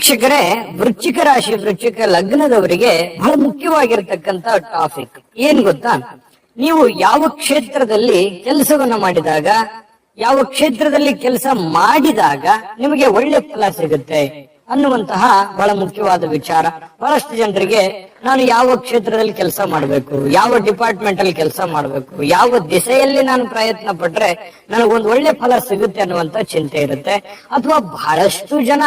ವೀಕ್ಷಕರೇ ವೃಶ್ಚಿಕ ರಾಶಿ ವೃಶ್ಚಿಕ ಲಗ್ನದವರಿಗೆ ಬಹಳ ಮುಖ್ಯವಾಗಿರತಕ್ಕಂತ ಟಾಪಿಕ್ ಏನ್ ಗೊತ್ತಾ? ನೀವು ಯಾವ ಕ್ಷೇತ್ರದಲ್ಲಿ ಕೆಲಸವನ್ನ ಮಾಡಿದಾಗ, ಯಾವ ಕ್ಷೇತ್ರದಲ್ಲಿ ಕೆಲಸ ಮಾಡಿದಾಗ ನಿಮಗೆ ಒಳ್ಳೆ ಫಲ ಸಿಗುತ್ತೆ ಅನ್ನುವಂತಹ ಬಹಳ ಮುಖ್ಯವಾದ ವಿಚಾರ. ಬಹಳಷ್ಟು ಜನರಿಗೆ ನಾನು ಯಾವ ಕ್ಷೇತ್ರದಲ್ಲಿ ಕೆಲಸ ಮಾಡಬೇಕು, ಯಾವ ಡಿಪಾರ್ಟ್ಮೆಂಟ್ ಅಲ್ಲಿ ಕೆಲಸ ಮಾಡಬೇಕು, ಯಾವ ದಿಸೆಯಲ್ಲಿ ನಾನು ಪ್ರಯತ್ನ ಪಟ್ರೆ ನನಗೊಂದು ಒಳ್ಳೆ ಫಲ ಸಿಗುತ್ತೆ ಅನ್ನುವಂತ ಚಿಂತೆ ಇರುತ್ತೆ. ಅಥವಾ ಬಹಳಷ್ಟು ಜನ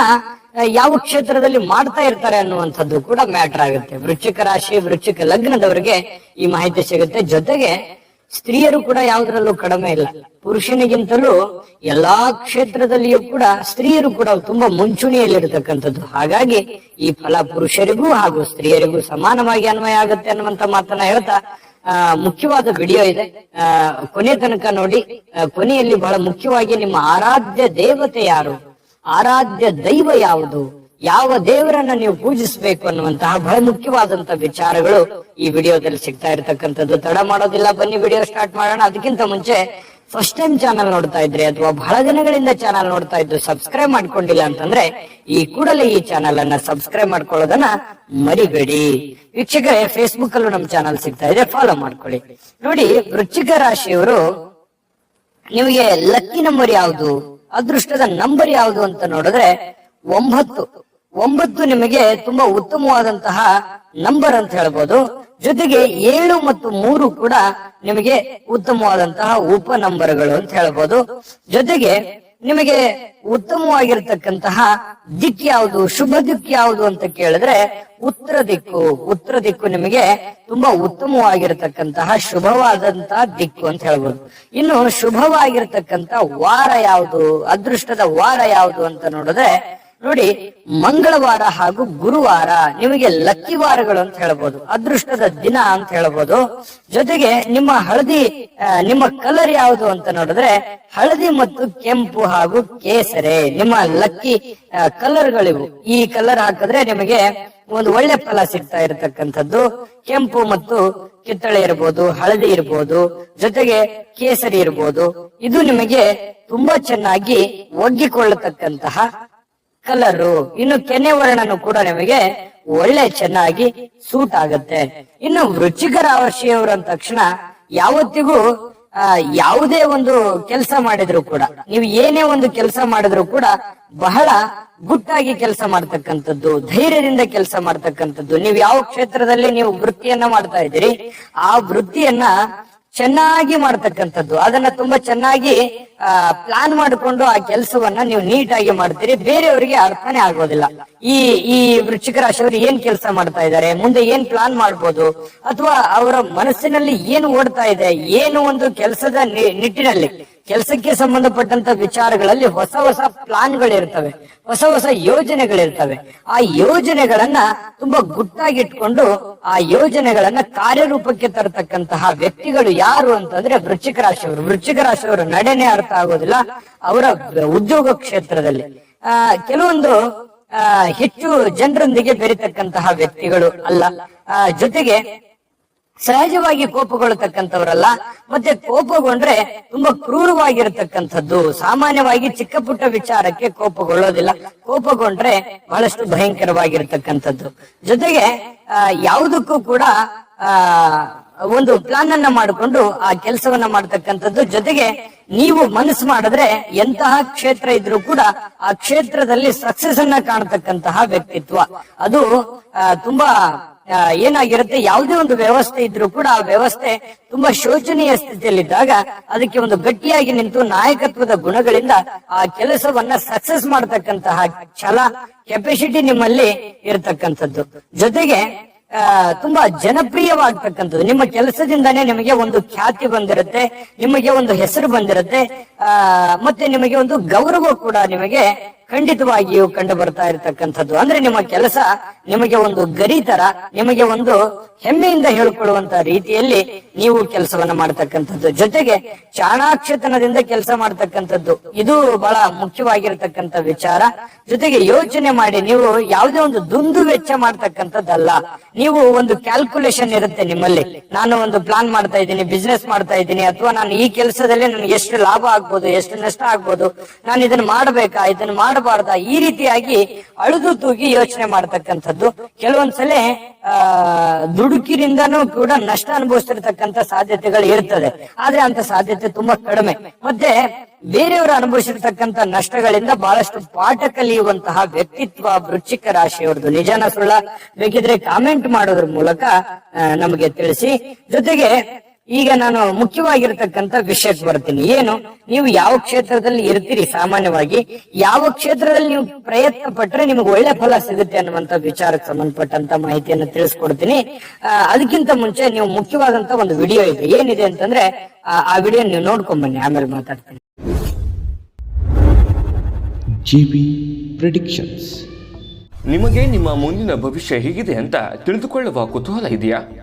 ಯಾವ ಕ್ಷೇತ್ರದಲ್ಲಿ ಮಾಡ್ತಾ ಇರ್ತಾರೆ ಅನ್ನುವಂಥದ್ದು ಕೂಡ ಮ್ಯಾಟರ್ ಆಗುತ್ತೆ. ವೃಶ್ಚಿಕ ರಾಶಿ ವೃಶ್ಚಿಕ ಲಗ್ನದವರಿಗೆ ಈ ಮಾಹಿತಿ ಸಿಗುತ್ತೆ. ಜೊತೆಗೆ ಸ್ತ್ರೀಯರು ಕೂಡ ಯಾವುದರಲ್ಲೂ ಕಡಿಮೆ ಇಲ್ಲ. ಪುರುಷನಿಗಿಂತಲೂ ಎಲ್ಲಾ ಕ್ಷೇತ್ರದಲ್ಲಿಯೂ ಕೂಡ ಸ್ತ್ರೀಯರು ಕೂಡ ತುಂಬಾ ಮುಂಚೂಣಿಯಲ್ಲಿರತಕ್ಕಂಥದ್ದು. ಹಾಗಾಗಿ ಈ ಫಲ ಪುರುಷರಿಗೂ ಹಾಗೂ ಸ್ತ್ರೀಯರಿಗೂ ಸಮಾನವಾಗಿ ಅನ್ವಯ ಆಗುತ್ತೆ ಅನ್ನುವಂತ ಮಾತನ್ನ ಹೇಳ್ತಾ ಆ, ಮುಖ್ಯವಾದ ವಿಡಿಯೋ ಇದೆ. ಆ, ಕೊನೆ ತನಕ ನೋಡಿ. ಕೊನೆಯಲ್ಲಿ ಬಹಳ ಮುಖ್ಯವಾಗಿ ನಿಮ್ಮ ಆರಾಧ್ಯ ದೇವತೆ ಯಾರು? ಆರಾಧ್ಯ ದೈವ ಯಾವುದು? ಯಾವ ದೇವರನ್ನ ನೀವು ಪೂಜಿಸಬೇಕು ಅನ್ನುವಂತಹ ಬಹಳ ಮುಖ್ಯವಾದಂತ ವಿಚಾರಗಳು ಈ ವಿಡಿಯೋದಲ್ಲಿ ಸಿಗ್ತಾ ಇರತಕ್ಕಂಥದ್ದು. ತಡ ಮಾಡೋದಿಲ್ಲ, ಬನ್ನಿ ವಿಡಿಯೋ ಸ್ಟಾರ್ಟ್ ಮಾಡೋಣ. ಅದಕ್ಕಿಂತ ಮುಂಚೆ ಫಸ್ಟ್ ಟೈಮ್ ಚಾನಲ್ ನೋಡ್ತಾ ಇದ್ರೆ ಅಥವಾ ಬಹಳ ದಿನಗಳಿಂದ ಚಾನಲ್ ನೋಡ್ತಾ ಇದ್ದು ಸಬ್ಸ್ಕ್ರೈಬ್ ಮಾಡ್ಕೊಂಡಿಲ್ಲ ಅಂತಂದ್ರೆ ಈ ಕೂಡಲೇ ಈ ಚಾನಲ್ ಅನ್ನ ಸಬ್ಸ್ಕ್ರೈಬ್ ಮಾಡ್ಕೊಳ್ಳೋದನ್ನ ಮರಿಬೇಡಿ. ವೀಕ್ಷಕರೇ ಫೇಸ್ಬುಕ್ ಅಲ್ಲೂ ನಮ್ಮ ಚಾನಲ್ ಸಿಗ್ತಾ ಇದೆ. ಫಾಲೋ ಮಾಡ್ಕೊಳ್ಳಿ. ನೋಡಿ, ವೃಶ್ಚಿಕ ರಾಶಿಯವರು ನಿಮಗೆ ಲಕ್ಕಿ ನಂಬರ್ ಯಾವುದು? ಅದೃಷ್ಟದ ನಂಬರ್ ಯಾವುದು ಅಂತ ನೋಡಿದ್ರೆ ಒಂಬತ್ತು. ಒಂಬತ್ತು ನಿಮಗೆ ತುಂಬಾ ಉತ್ತಮವಾದಂತಹ ನಂಬರ್ ಅಂತ ಹೇಳ್ಬೋದು. ಜೊತೆಗೆ ಏಳು ಮತ್ತು ಮೂರು ಕೂಡ ನಿಮಗೆ ಉತ್ತಮವಾದಂತಹ ಉಪ ನಂಬರ್ಗಳು ಅಂತ ಹೇಳ್ಬೋದು. ಜೊತೆಗೆ ನಿಮಗೆ ಉತ್ತಮವಾಗಿರ್ತಕ್ಕಂತಹ ದಿಕ್ ಯಾವುದು, ಶುಭ ದಿಕ್ ಯಾವುದು ಅಂತ ಕೇಳಿದ್ರೆ ಉತ್ತರ ದಿಕ್ಕು. ಉತ್ತರ ದಿಕ್ಕು ನಿಮಗೆ ತುಂಬಾ ಉತ್ತಮವಾಗಿರ್ತಕ್ಕಂತಹ ಶುಭವಾದಂತಹ ದಿಕ್ಕು ಅಂತ ಹೇಳ್ಬೋದು. ಇನ್ನು ಶುಭವಾಗಿರ್ತಕ್ಕಂತ ವಾರ ಯಾವುದು, ಅದೃಷ್ಟದ ವಾರ ಯಾವುದು ಅಂತ ನೋಡಿದ್ರೆ ನೋಡಿ, ಮಂಗಳವಾರ ಹಾಗೂ ಗುರುವಾರ ನಿಮಗೆ ಲಕ್ಕಿ ವಾರಗಳು ಅಂತ ಹೇಳ್ಬೋದು, ಅದೃಷ್ಟದ ದಿನ ಅಂತ ಹೇಳ್ಬೋದು. ಜೊತೆಗೆ ನಿಮ್ಮ ಹಳದಿ ನಿಮ್ಮ ಕಲರ್ ಯಾವುದು ಅಂತ ನೋಡಿದ್ರೆ, ಹಳದಿ ಮತ್ತು ಕೆಂಪು ಹಾಗೂ ಕೇಸರೆ, ನಿಮ್ಮ ಲಕ್ಕಿ ಕಲರ್ಗಳಿವು. ಈ ಕಲರ್ ಹಾಕಿದ್ರೆ ನಿಮಗೆ ಒಂದು ಒಳ್ಳೆ ಫಲ ಸಿಗ್ತಾ ಇರತಕ್ಕಂಥದ್ದು. ಕೆಂಪು ಮತ್ತು ಕಿತ್ತಳೆ ಇರ್ಬೋದು, ಹಳದಿ ಇರ್ಬೋದು, ಜೊತೆಗೆ ಕೇಸರಿ ಇರ್ಬೋದು. ಇದು ನಿಮಗೆ ತುಂಬಾ ಚೆನ್ನಾಗಿ ಒಗ್ಗಿಕೊಳ್ಳತಕ್ಕಂತಹ ಕಲರು. ಇನ್ನು ಕೆನೆ ವರ್ಣನು ಕೂಡ ನಿಮಗೆ ಒಳ್ಳೆ ಚೆನ್ನಾಗಿ ಸೂಟ್ ಆಗುತ್ತೆ. ಇನ್ನು ವೃಶ್ಚಿಕ ರಾಶಿಯವರು ಅಂದ ತಕ್ಷಣ ಯಾವತ್ತಿಗೂ ಯಾವುದೇ ಒಂದು ಕೆಲಸ ಮಾಡಿದ್ರು ಕೂಡ, ನೀವು ಏನೇ ಒಂದು ಕೆಲಸ ಮಾಡಿದ್ರು ಕೂಡ ಬಹಳ ಗುಟ್ಟಾಗಿ ಕೆಲಸ ಮಾಡ್ತಕ್ಕಂಥದ್ದು, ಧೈರ್ಯದಿಂದ ಕೆಲಸ ಮಾಡ್ತಕ್ಕಂಥದ್ದು. ನೀವು ಯಾವ ಕ್ಷೇತ್ರದಲ್ಲಿ ನೀವು ವೃತ್ತಿಯನ್ನ ಮಾಡ್ತಾ ಇದ್ದೀರಿ, ಆ ವೃತ್ತಿಯನ್ನ ಚೆನ್ನಾಗಿ ಮಾಡ್ತಕ್ಕಂಥದ್ದು. ಅದನ್ನ ತುಂಬಾ ಚೆನ್ನಾಗಿ ಪ್ಲಾನ್ ಮಾಡಿಕೊಂಡು ಆ ಕೆಲಸವನ್ನ ನೀವು ನೀಟಾಗಿ ಮಾಡ್ತೀರಿ. ಬೇರೆಯವರಿಗೆ ಅರ್ಥನೇ ಆಗೋದಿಲ್ಲ. ಈ ಈ ವೃಶ್ಚಿಕ ರಾಶಿಯವರು ಏನ್ ಕೆಲಸ ಮಾಡ್ತಾ ಇದ್ದಾರೆ, ಮುಂದೆ ಏನ್ ಪ್ಲಾನ್ ಮಾಡ್ಬೋದು, ಅಥವಾ ಅವರ ಮನಸ್ಸಿನಲ್ಲಿ ಏನು ಓಡ್ತಾ ಇದೆ, ಏನು ಒಂದು ಕೆಲಸದ ನಿಟ್ಟಿನಲ್ಲಿ. ಕೆಲಸಕ್ಕೆ ಸಂಬಂಧಪಟ್ಟಂತ ವಿಚಾರಗಳಲ್ಲಿ ಹೊಸ ಹೊಸ ಪ್ಲಾನ್ಗಳಿರ್ತವೆ, ಹೊಸ ಹೊಸ ಯೋಜನೆಗಳಿರ್ತವೆ. ಆ ಯೋಜನೆಗಳನ್ನ ತುಂಬಾ ಗುಟ್ಟಾಗಿಟ್ಕೊಂಡು ಆ ಯೋಜನೆಗಳನ್ನ ಕಾರ್ಯರೂಪಕ್ಕೆ ತರತಕ್ಕಂತಹ ವ್ಯಕ್ತಿಗಳು ಯಾರು ಅಂತಂದ್ರೆ ವೃಶ್ಚಿಕ ರಾಶಿಯವರು. ವೃಶ್ಚಿಕ ರಾಶಿಯವರು ನಡೆನೆ ಅರ್ಥ ಆಗೋದಿಲ್ಲ ಅವರ ಉದ್ಯೋಗ ಕ್ಷೇತ್ರದಲ್ಲಿ. ಆ, ಕೆಲವೊಂದು ಹೆಚ್ಚು ಜನರೊಂದಿಗೆ ಬೆರಿತಕ್ಕಂತಹ ವ್ಯಕ್ತಿಗಳು ಅಲ್ಲ. ಆ, ಜೊತೆಗೆ ಸಹಜವಾಗಿ ಕೋಪಗೊಳ್ಳತಕ್ಕಂಥವ್ರಲ್ಲ, ಮತ್ತೆ ಕೋಪಗೊಂಡ್ರೆ ತುಂಬಾ ಕ್ರೂರವಾಗಿರತಕ್ಕಂಥದ್ದು. ಸಾಮಾನ್ಯವಾಗಿ ಚಿಕ್ಕ ಪುಟ್ಟ ವಿಚಾರಕ್ಕೆ ಕೋಪಗೊಳ್ಳೋದಿಲ್ಲ. ಕೋಪಗೊಂಡ್ರೆ ಬಹಳಷ್ಟು ಭಯಂಕರವಾಗಿರ್ತಕ್ಕಂಥದ್ದು. ಜೊತೆಗೆ ಯಾವುದಕ್ಕೂ ಕೂಡ, ಆ, ಒಂದು ಪ್ಲಾನ್ ಅನ್ನ ಮಾಡಿಕೊಂಡು ಆ ಕೆಲಸವನ್ನ ಮಾಡ್ತಕ್ಕಂಥದ್ದು. ಜೊತೆಗೆ ನೀವು ಮನಸ್ಸು ಮಾಡಿದ್ರೆ ಎಂತಹ ಕ್ಷೇತ್ರ ಇದ್ರೂ ಕೂಡ ಆ ಕ್ಷೇತ್ರದಲ್ಲಿ ಸಕ್ಸಸ್ ಅನ್ನ ಕಾಣತಕ್ಕಂತಹ ವ್ಯಕ್ತಿತ್ವ. ಅದು ತುಂಬಾ ಏನಾಗಿರುತ್ತೆ? ಯಾವುದೇ ಒಂದು ವ್ಯವಸ್ಥೆ ಇದ್ರೂ ಕೂಡ ಆ ವ್ಯವಸ್ಥೆ ತುಂಬಾ ಶೋಚನೀಯ ಸ್ಥಿತಿಯಲ್ಲಿದ್ದಾಗ ಅದಕ್ಕೆ ಒಂದು ಗಟ್ಟಿಯಾಗಿ ನಿಂತು ನಾಯಕತ್ವದ ಗುಣಗಳಿಂದ ಆ ಕೆಲಸವನ್ನ ಸಕ್ಸಸ್ ಮಾಡತಕ್ಕಂತಹ ಛಲ ಕೆಪಾಸಿಟಿ ನಿಮ್ಮಲ್ಲಿ ಇರತಕ್ಕಂಥದ್ದು. ಜೊತೆಗೆ ಆ, ತುಂಬಾ ಜನಪ್ರಿಯವಾಗ್ತಕ್ಕಂಥದ್ದು. ನಿಮ್ಮ ಕೆಲಸದಿಂದಾನೇ ನಿಮಗೆ ಒಂದು ಖ್ಯಾತಿ ಬಂದಿರುತ್ತೆ ನಿಮಗೆ ಒಂದು ಹೆಸರು ಬಂದಿರುತ್ತೆ ಮತ್ತೆ ನಿಮಗೆ ಒಂದು ಗೌರವ ಕೂಡ ನಿಮಗೆ ಖಂಡಿತವಾಗಿಯೂ ಕಂಡು ಬರ್ತಾ ಇರತಕ್ಕಂಥದ್ದು. ಅಂದ್ರೆ ನಿಮ್ಮ ಕೆಲಸ ನಿಮಗೆ ಒಂದು ಗರಿ ತರ, ನಿಮಗೆ ಒಂದು ಹೆಮ್ಮೆಯಿಂದ ಹೇಳಿಕೊಳ್ಳುವಂತ ರೀತಿಯಲ್ಲಿ ನೀವು ಕೆಲಸವನ್ನ ಮಾಡ್ತಕ್ಕಂಥದ್ದು. ಜೊತೆಗೆ ಚಾಣಾಕ್ಷತನದಿಂದ ಕೆಲಸ ಮಾಡ್ತಕ್ಕಂಥದ್ದು. ಇದು ಬಹಳ ಮುಖ್ಯವಾಗಿರ್ತಕ್ಕಂಥ ವಿಚಾರ. ಜೊತೆಗೆ ಯೋಚನೆ ಮಾಡಿ, ನೀವು ಯಾವುದೇ ಒಂದು ದುಂದು ವೆಚ್ಚ ಮಾಡ್ತಕ್ಕಂಥದ್ದಲ್ಲ. ನೀವು ಒಂದು ಕ್ಯಾಲ್ಕುಲೇಷನ್ ಇರುತ್ತೆ ನಿಮ್ಮಲ್ಲಿ. ನಾನು ಒಂದು ಪ್ಲಾನ್ ಮಾಡ್ತಾ ಇದ್ದೀನಿ ಬಿಸ್ನೆಸ್ ಮಾಡ್ತಾ ಇದ್ದೀನಿ, ಅಥವಾ ನಾನು ಈ ಕೆಲಸದಲ್ಲಿ ನನಗೆ ಎಷ್ಟು ಲಾಭ ಆಗ್ಬೋದು, ಎಷ್ಟು ನಷ್ಟ ಆಗ್ಬೋದು, ನಾನು ಇದನ್ನ ಮಾಡಬೇಕಾ, ಇದನ್ನ ಮಾಡಬಾರ್ದು ಮಾಡಬಾರ್ದ ಈ ರೀತಿಯಾಗಿ ಅಳುದು ತೂಗಿ ಯೋಚನೆ ಮಾಡತಕ್ಕಂಥದ್ದು. ಕೆಲವೊಂದ್ಸಲ ಆ ದುಡುಕಿರಿಂದನೂ ಕೂಡ ನಷ್ಟ ಅನುಭವಿಸಿರ್ತಕ್ಕಂಥ ಸಾಧ್ಯತೆಗಳು ಇರ್ತದೆ. ಆದ್ರೆ ಅಂತ ಸಾಧ್ಯತೆ ತುಂಬಾ ಕಡಿಮೆ. ಮತ್ತೆ ಬೇರೆಯವರು ಅನುಭವಿಸಿರ್ತಕ್ಕಂಥ ನಷ್ಟಗಳಿಂದ ಬಹಳಷ್ಟು ಪಾಠ ಕಲಿಯುವಂತಹ ವ್ಯಕ್ತಿತ್ವ, ವೃಶ್ಚಿಕ ರಾಶಿಯವರದು ನಿಜಾನ ಸುಳ್ಳ ಬೇಕಿದ್ರೆ ಕಾಮೆಂಟ್ ಮಾಡೋದ್ರ ಮೂಲಕ ನಮಗೆ ತಿಳಿಸಿ. ಜೊತೆಗೆ ಈಗ ನಾನು ಮುಖ್ಯವಾಗಿರತಕ್ಕಂತ ವಿಷಯಕ್ಕೆ ಬರ್ತೀನಿ. ಏನು? ನೀವು ಯಾವ ಕ್ಷೇತ್ರದಲ್ಲಿ ಇರ್ತೀರಿ ಸಾಮಾನ್ಯವಾಗಿ? ಯಾವ ಕ್ಷೇತ್ರದಲ್ಲಿ ನೀವು ಪ್ರಯತ್ನ ಪಟ್ರೆ ನಿಮಗೆ ಒಳ್ಳೆ ಫಲ ಸಿಗುತ್ತೆ ಅನ್ನುವಂತ ವಿಚಾರಕ್ಕೆ ಸಂಬಂಧಪಟ್ಟಂತ ಮಾಹಿತಿಯನ್ನು ತಿಳಿಸ್ಕೊಡ್ತೀನಿ. ಆ, ಅದಕ್ಕಿಂತ ಮುಂಚೆ ನೀವು ಮುಖ್ಯವಾದಂತ ಒಂದು ವಿಡಿಯೋ ಇದೆ. ಏನಿದೆ ಅಂತಂದ್ರೆ ಆ- ಆ ವಿಡಿಯೋ ನೀವು ನೋಡ್ಕೊಂಡ್ ಬನ್ನಿ ಆಮೇಲೆ ಮಾತಾಡ್ತೀನಿ. ಜಿಬಿ Predictions ನಿಮಗೆ ನಿಮ್ಮ ಮುಂದಿನ ಭವಿಷ್ಯ ಹೇಗಿದೆ ಅಂತ ತಿಳಿದುಕೊಳ್ಳುವ ಕುತೂಹಲ ಇದೆಯಾ?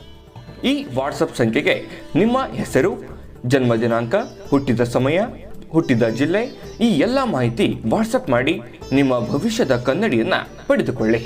ಈ ವಾಟ್ಸಪ್ ಸಂಖ್ಯೆಗೆ ನಿಮ್ಮ ಹೆಸರು, ಜನ್ಮ ದಿನಾಂಕ, ಹುಟ್ಟಿದ ಸಮಯ, ಹುಟ್ಟಿದ ಜಿಲ್ಲೆ, ಈ ಎಲ್ಲ ಮಾಹಿತಿ ವಾಟ್ಸಪ್ ಮಾಡಿ ನಿಮ್ಮ ಭವಿಷ್ಯದ ಕನ್ನಡಿಯನ್ನ ಪಡೆದುಕೊಳ್ಳಿ.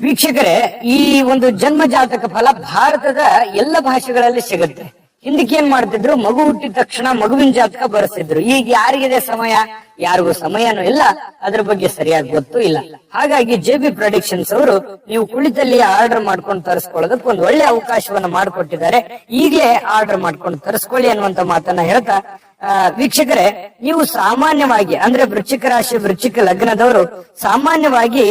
ವೀಕ್ಷಕರೇ, ಈ ಒಂದು ಜನ್ಮ ಜಾತಕ ಫಲ ಭಾರತದ ಎಲ್ಲ ಭಾಷೆಗಳಲ್ಲಿ ಸಿಗುತ್ತೆ. ಹಿಂದಕ್ಕೆ ಏನ್ ಮಾಡ್ತಿದ್ರು? ಮಗು ಹುಟ್ಟಿದ ತಕ್ಷಣ ಮಗುವಿನ ಜಾತಕ ಬರೆಸ್ತಿದ್ರು ಈಗ ಯಾರಿಗಿದೆ ಸಮಯ? ಯಾರಿಗೂ ಸಮಯನೂ ಇಲ್ಲ. ಅದ್ರ ಬಗ್ಗೆ ಸರಿಯಾಗಿ ಗೊತ್ತೂ ಇಲ್ಲ. ಹಾಗಾಗಿ ಜೆ ಬಿ ಪ್ರೊಡಿಕ್ಷನ್ಸ್ ಅವರು ನೀವು ಕುಳಿತಲ್ಲಿ ಆರ್ಡರ್ ಮಾಡ್ಕೊಂಡು ತರಿಸ್ಕೊಳ್ಳೋದಕ್ಕೆ ಒಂದು ಒಳ್ಳೆ ಅವಕಾಶವನ್ನ ಮಾಡಿಕೊಟ್ಟಿದ್ದಾರೆ. ಈಗಲೇ ಆರ್ಡರ್ ಮಾಡ್ಕೊಂಡು ತರಿಸ್ಕೊಳ್ಳಿ ಅನ್ನುವಂತ ಮಾತನ್ನ ಹೇಳ್ತಾ ವೀಕ್ಷಕರೇ, ನೀವು ಸಾಮಾನ್ಯವಾಗಿ, ಅಂದ್ರೆ ವೃಶ್ಚಿಕ ರಾಶಿ, ವೃಶ್ಚಿಕ ಲಗ್ನದವರು, ಸಾಮಾನ್ಯವಾಗಿ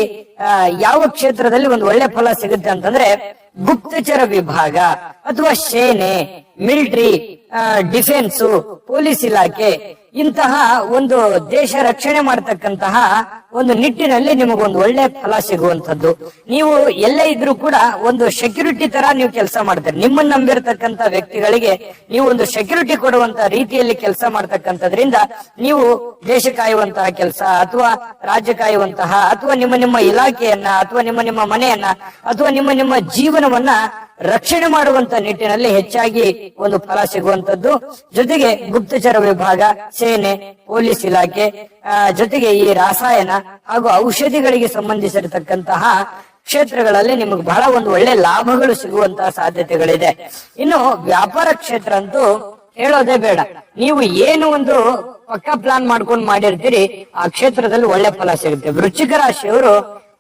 ಯಾವ ಕ್ಷೇತ್ರದಲ್ಲಿ ಒಂದು ಒಳ್ಳೆ ಫಲ ಸಿಗುತ್ತೆ ಅಂತಂದ್ರೆ ಗುಪ್ತಚರ ವಿಭಾಗ ಅಥವಾ ಸೇನೆ, ಮಿಲಿಟರಿ ಡಿಫೆನ್ಸ್, ಪೊಲೀಸ್ ಇಲಾಖೆ, ಇಂತಹ ಒಂದು ದೇಶ ರಕ್ಷಣೆ ಮಾಡತಕ್ಕಂತಹ ಒಂದು ನಿಟ್ಟಿನಲ್ಲಿ ನಿಮಗೊಂದು ಒಳ್ಳೆ ಫಲ ಸಿಗುವಂತದ್ದು ನೀವು ಎಲ್ಲೇ ಇದ್ರೂ ಕೂಡ ಒಂದು ಸೆಕ್ಯೂರಿಟಿ ತರ ನೀವು ಕೆಲಸ ಮಾಡ್ತೀರಿ. ನಿಮ್ಮನ್ನ ನಂಬಿರ್ತಕ್ಕಂತ ವ್ಯಕ್ತಿಗಳಿಗೆ ನೀವು ಒಂದು ಸೆಕ್ಯೂರಿಟಿ ಕೊಡುವಂತ ರೀತಿಯಲ್ಲಿ ಕೆಲಸ ಮಾಡ್ತಕ್ಕಂಥದ್ರಿಂದ ನೀವು ದೇಶ ಕಾಯುವಂತಹ ಕೆಲಸ ಅಥವಾ ರಾಜ್ಯ ಕಾಯುವಂತಹ ಅಥವಾ ನಿಮ್ಮ ನಿಮ್ಮ ಇಲಾಖೆಯನ್ನ ಅಥವಾ ನಿಮ್ಮ ನಿಮ್ಮ ಮನೆಯನ್ನ ಅಥವಾ ನಿಮ್ಮ ನಿಮ್ಮ ಜೀವನವನ್ನ ರಕ್ಷಣೆ ಮಾಡುವಂತ ನಿಟ್ಟಿನಲ್ಲಿ ಹೆಚ್ಚಾಗಿ ಒಂದು ಫಲ ಸಿಗುವಂತದ್ದು ಜೊತೆಗೆ ಗುಪ್ತಚರ ವಿಭಾಗ, ಸೇನೆ, ಪೊಲೀಸ್ ಇಲಾಖೆ ಜೊತೆಗೆ ಈ ರಾಸಾಯನ ಹಾಗೂ ಔಷಧಿಗಳಿಗೆ ಸಂಬಂಧಿಸಿರತಕ್ಕಂತಹ ಕ್ಷೇತ್ರಗಳಲ್ಲಿ ನಿಮಗೆ ಬಹಳ ಒಂದು ಒಳ್ಳೆ ಲಾಭಗಳು ಸಿಗುವಂತಹ ಸಾಧ್ಯತೆಗಳಿದೆ. ಇನ್ನು ವ್ಯಾಪಾರ ಕ್ಷೇತ್ರ ಅಂತೂ ಹೇಳೋದೇ ಬೇಡ. ನೀವು ಏನು ಒಂದು ಪಕ್ಕ ಪ್ಲಾನ್ ಮಾಡ್ಕೊಂಡು ಮಾಡಿರ್ತೀರಿ, ಆ ಕ್ಷೇತ್ರದಲ್ಲಿ ಒಳ್ಳೆ ಫಲ ಸಿಗುತ್ತೆ. ವೃಶ್ಚಿಕ ರಾಶಿಯವರು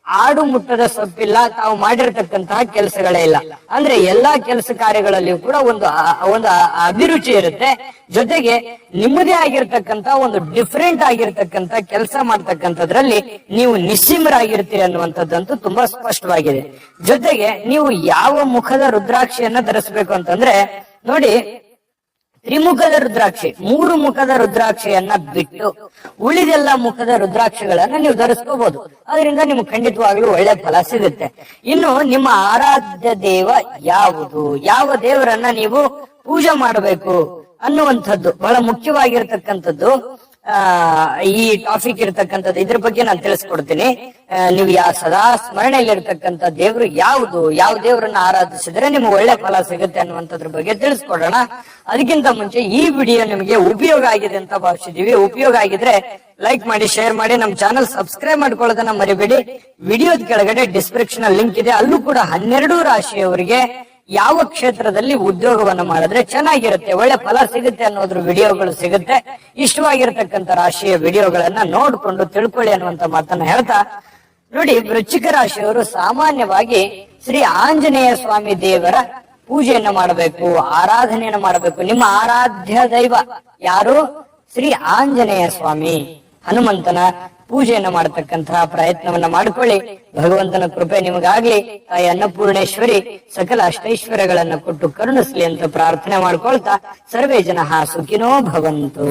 ಆಡು ಮುಟ್ಟದ ಸೊಪ್ಪಿಲ್ಲ, ತಾವು ಮಾಡಿರ್ತಕ್ಕಂತಹ ಕೆಲಸಗಳೇ ಇಲ್ಲ. ಅಂದ್ರೆ ಎಲ್ಲಾ ಕೆಲಸ ಕಾರ್ಯಗಳಲ್ಲಿಯೂ ಕೂಡ ಒಂದು ಒಂದು ಅಭಿರುಚಿ ಇರುತ್ತೆ. ಜೊತೆಗೆ ನಿಮ್ಮದೇ ಆಗಿರ್ತಕ್ಕಂತ ಒಂದು ಡಿಫ್ರೆಂಟ್ ಆಗಿರ್ತಕ್ಕಂತ ಕೆಲಸ ಮಾಡ್ತಕ್ಕಂಥದ್ರಲ್ಲಿ ನೀವು ನಿಸ್ಸೀಮರಾಗಿರ್ತೀರಿ ಅನ್ನುವಂಥದ್ದಂತೂ ತುಂಬಾ ಸ್ಪಷ್ಟವಾಗಿದೆ. ಜೊತೆಗೆ ನೀವು ಯಾವ ಮುಖದ ರುದ್ರಾಕ್ಷಿಯನ್ನ ಧರಿಸಬೇಕು ಅಂತಂದ್ರೆ, ನೋಡಿ ತ್ರಿಮುಖದ ರುದ್ರಾಕ್ಷಿ, ಮೂರು ಮುಖದ ರುದ್ರಾಕ್ಷಿಯನ್ನ ಬಿಟ್ಟು ಉಳಿದೆಲ್ಲ ಮುಖದ ರುದ್ರಾಕ್ಷಿಗಳನ್ನ ನೀವು ಧರಿಸ್ಕೋಬಹುದು ಅದರಿಂದ ನಿಮ್ಗೆ ಖಂಡಿತವಾಗ್ಲೂ ಒಳ್ಳೆ ಫಲ ಸಿಗುತ್ತೆ. ಇನ್ನು ನಿಮ್ಮ ಆರಾಧ್ಯ ದೇವ ಯಾವುದು? ಯಾವ ದೇವರನ್ನ ನೀವು ಪೂಜೆ ಮಾಡಬೇಕು ಅನ್ನುವಂಥದ್ದು ಬಹಳ ಮುಖ್ಯವಾಗಿರ್ತಕ್ಕಂಥದ್ದು ಈ ಟಾಪಿಕ್ ಇರ್ತಕ್ಕಂಥದ್ದು ಇದ್ರ ಬಗ್ಗೆ ನಾನು ತಿಳಿಸ್ಕೊಡ್ತೀನಿ. ನೀವು ಯಾ ಸದಾ ಸ್ಮರಣೆಯಲ್ಲಿರ್ತಕ್ಕಂಥ ದೇವ್ರು ಯಾವುದು, ಯಾವ ದೇವರನ್ನ ಆರಾಧಿಸಿದ್ರೆ ನಿಮ್ಗೆ ಒಳ್ಳೆ ಫಲ ಸಿಗುತ್ತೆ ಅನ್ನುವಂಥದ್ರ ಬಗ್ಗೆ ತಿಳಿಸ್ಕೊಡೋಣ. ಅದಕ್ಕಿಂತ ಮುಂಚೆ ಈ ವಿಡಿಯೋ ನಿಮಗೆ ಉಪಯೋಗ ಆಗಿದೆ ಅಂತ ಭಾವಿಸಿದೀವಿ. ಉಪಯೋಗ ಆಗಿದ್ರೆ ಲೈಕ್ ಮಾಡಿ, ಶೇರ್ ಮಾಡಿ, ನಮ್ಮ ಚಾನಲ್ ಸಬ್ಸ್ಕ್ರೈಬ್ ಮಾಡ್ಕೊಳ್ಳೋದನ್ನ ಮರಿಬೇಡಿ. ವಿಡಿಯೋದ ಕೆಳಗಡೆ ಡಿಸ್ಕ್ರಿಪ್ಷನ್ ಲಿಂಕ್ ಇದೆ. ಅಲ್ಲೂ ಕೂಡ ಹನ್ನೆರಡು ರಾಶಿಯವರಿಗೆ ಯಾವ ಕ್ಷೇತ್ರದಲ್ಲಿ ಉದ್ಯೋಗವನ್ನ ಮಾಡಿದ್ರೆ ಚೆನ್ನಾಗಿರುತ್ತೆ, ಒಳ್ಳೆ ಫಲ ಸಿಗುತ್ತೆ ಅನ್ನೋದ್ರ ವಿಡಿಯೋಗಳು ಸಿಗುತ್ತೆ. ಇಷ್ಟವಾಗಿರತಕ್ಕಂತ ರಾಶಿಯ ವಿಡಿಯೋಗಳನ್ನ ನೋಡ್ಕೊಂಡು ತಿಳ್ಕೊಳ್ಳಿ ಅನ್ನುವಂತ ಮಾತನ್ನ ಹೇಳ್ತಾ, ನೋಡಿ ವೃಶ್ಚಿಕ ರಾಶಿಯವರು ಸಾಮಾನ್ಯವಾಗಿ ಶ್ರೀ ಆಂಜನೇಯ ಸ್ವಾಮಿ ದೇವರ ಪೂಜೆಯನ್ನು ಮಾಡಬೇಕು, ಆರಾಧನೆಯನ್ನು ಮಾಡಬೇಕು. ನಿಮ್ಮ ಆರಾಧ್ಯ ದೈವ ಯಾರು? ಶ್ರೀ ಆಂಜನೇಯ ಸ್ವಾಮಿ. ಹನುಮಂತನ ಪೂಜೆಯನ್ನ ಮಾಡತಕ್ಕಂತಹ ಪ್ರಯತ್ನವನ್ನ ಮಾಡ್ಕೊಳ್ಳಿ. ಭಗವಂತನ ಕೃಪೆ ನಿಮಗಾಗ್ಲಿ. ತಾಯಿ ಅನ್ನಪೂರ್ಣೇಶ್ವರಿ ಸಕಲ ಅಷ್ಟೈಶ್ವರ್ಯಗಳನ್ನ ಕೊಟ್ಟು ಕರುಣಿಸ್ಲಿ ಅಂತ ಪ್ರಾರ್ಥನೆ ಮಾಡ್ಕೊಳ್ತಾ ಸರ್ವೇ ಜನ ಸುಖಿನೋ ಭವಂತು.